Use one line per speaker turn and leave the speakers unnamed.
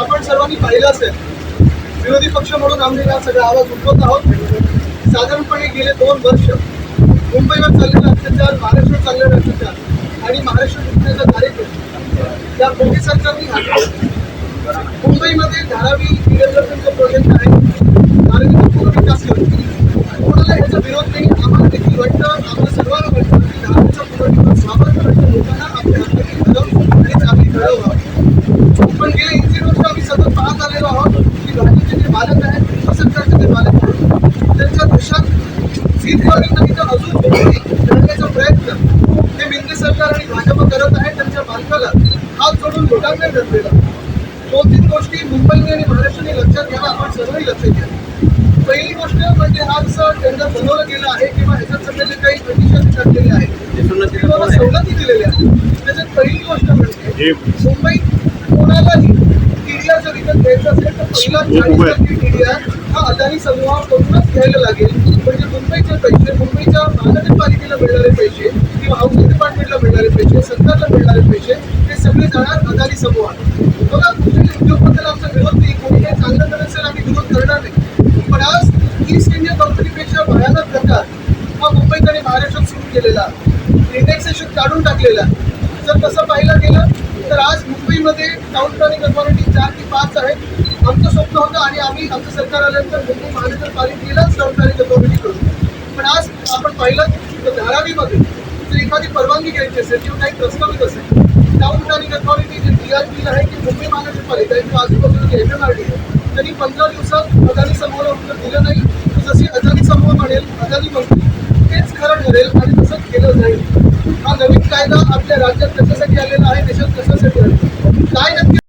आपण सर्वांनी पाहिलं असेल विरोधी पक्ष म्हणून आम्ही हा सगळा आवाज उठवत आहोत. साधारणपणे गेले दोन वर्ष मुंबईवर चाललेला अत्याचार महाराष्ट्रात चाललेला अत्याचार आणि महाराष्ट्र लुटण्याचा कार्यक्रम त्या मोदी सरकारने हाताळला मुंबईमध्ये धारावी डिव्हेलपमेंटचं प्रोजेक्ट आहे धारावीचा पूर्ण विकास करतो कोणाला याचा विरोध नाही आम्हाला देखील वाटतं आम्हाला सर्वांना वाटतं की धारावीचा पुनर्विकास व्हावा कारण लोकांना आपल्या हाताने घडवून आणि चांगली घडवं पण गेल्या एक दीड वर्ष आम्ही सतत पाहत आलेलो आहोत की भाजपचे जे मालक आहेत केंद्र सरकारचे जे मालक आहेत त्यांच्या नाही तर अजून करण्याचा प्रयत्न हे मिंदे सरकार आणि भाजप करत आहे त्यांच्या मालकाला हात जोडून लोटांना ठरलेला दोन तीन गोष्टी मुंबईने आणि महाराष्ट्राने लक्षात घ्यावा आपण सर्वही लक्षात घ्या पहिली गोष्ट म्हणजे हा जसं टेंडर बनवलं गेलं आहे किंवा ह्याच्यात सगळे जे काही कंडिशन टाकलेले आहेत किंवा सवलती दिलेल्या आहेत त्याच्यात पहिली गोष्ट म्हणजे मुंबईत कोणालाही टीडीआर जर विकत घ्यायचं असेल तर पहिला चाळीस टक्के टीडीआर हा अदानी समूहाकडूनच घ्यायला लागेल. म्हणजे मुंबईचे पैसे मुंबईच्या महानगरपालिकेला मिळणारे पैसे किंवा हाऊसिंग डिपार्टमेंटला मिळणारे पैसे सरकारला मिळणारे पैसे ते सगळे जाणार अदानी समूहात बघा कुठल्याही उद्योगपतीला आमचा विरोध नाही कोणी काही चांगलं करत असेल आम्ही विरोध करणार नाही. पण आज ईस्ट इंडिया कंपनीपेक्षा भयानक प्रकार हा मुंबईत आणि महाराष्ट्रात सुरू केलेला. इंडेक्सेशन काढून टाकलेला. जर तसं पाहिलं गेलं तर आज मुंबईमध्ये टाउन प्लॅनिंग अथॉरिटी चार ते पाच आहेत. आमचं स्वप्न होतं आणि आम्ही आमचं सरकार आल्यानंतर मुंबई महानगरपालिकेला टाउन कमिटी करू पण आज आपण पाहिलं धारावीमध्ये जर एखादी परवानगी घ्यायची असेल किंवा काही प्रस्तावित असेल टाउन प्लॅनिंग अथॉरिटी जे डी आर पी आहे की मुंबई महानगरपालिका आहे किंवा आजूबाजूला जे एम एम आर डी आहे त्यांनी पंधरा दिवसात अदानी समूहाला उत्तर दिलं नाही. तर जशी अदानी समूह म्हणेल अदानी म्हणतील तेच खरं ठरेल आणि तसंच केलं जाईल. हा नवीन कायदा आपल्या राज्यात कशासाठी आलेला आहे देशात कशासाठी आलेला आहे? काय नक्की